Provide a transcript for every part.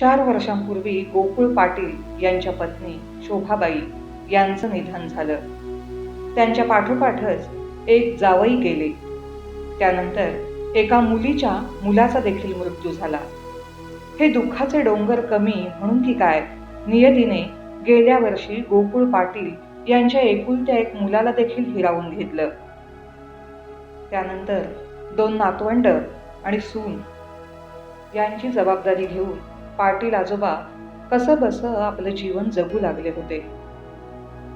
चार वर्षांपूर्वी गोकुळ पाटील यांच्या पत्नी शोभाबाई यांचं निधन झालं. त्यांच्या पाठोपाठच एक जावई गेले. त्यानंतर एका मुलीच्या मुलाचा देखील मृत्यू झाला. हे दुःखाचे डोंगर कमी म्हणून की काय? नियतीने गेल्या वर्षी गोकुळ पाटील यांच्या एकुलत्या एक मुलाला देखील हिरावून घेतलं. त्यानंतर दोन नातवंड आणि सून यांची जबाबदारी घेऊन पाटील आजोबा कसं बसं आपलं जीवन जगू लागले होते.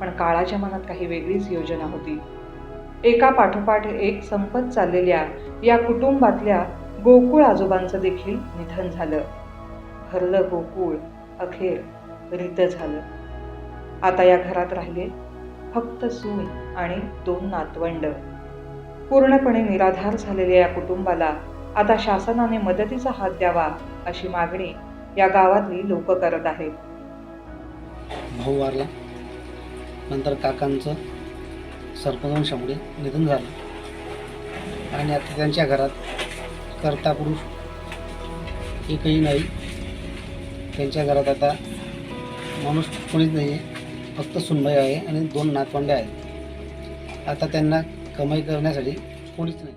पण काळाच्या मनात काही वेगळीच योजना होती. एका पाठोपाठ एक संपत चाललेल्या या कुटुंबातल्या गोकुळ आजोबांचं देखील निधन झालं. भरलं गोकुळ अखेर रित झालं. आता या घरात राहिले फक्त सून आणि दोन नातवंड. पूर्णपणे निराधार झालेल्या या कुटुंबाला आता शासनाने मदतीचा हात द्यावा अशी मागणी या गावातली लोक करत आहेत. भाऊ वारला. नंतर काकांचं सर्पदंशामुळे निधन झालं. आणि आता त्यांच्या घरात कर्ता पुरुष एकही नाही. त्यांच्या घरात आता माणूस कोणीच नाही आहे फक्त सुनबाई आहे आणि दोन नातवंडे आहेत. आता त्यांना कमाई करण्यासाठी कोणीच नाही.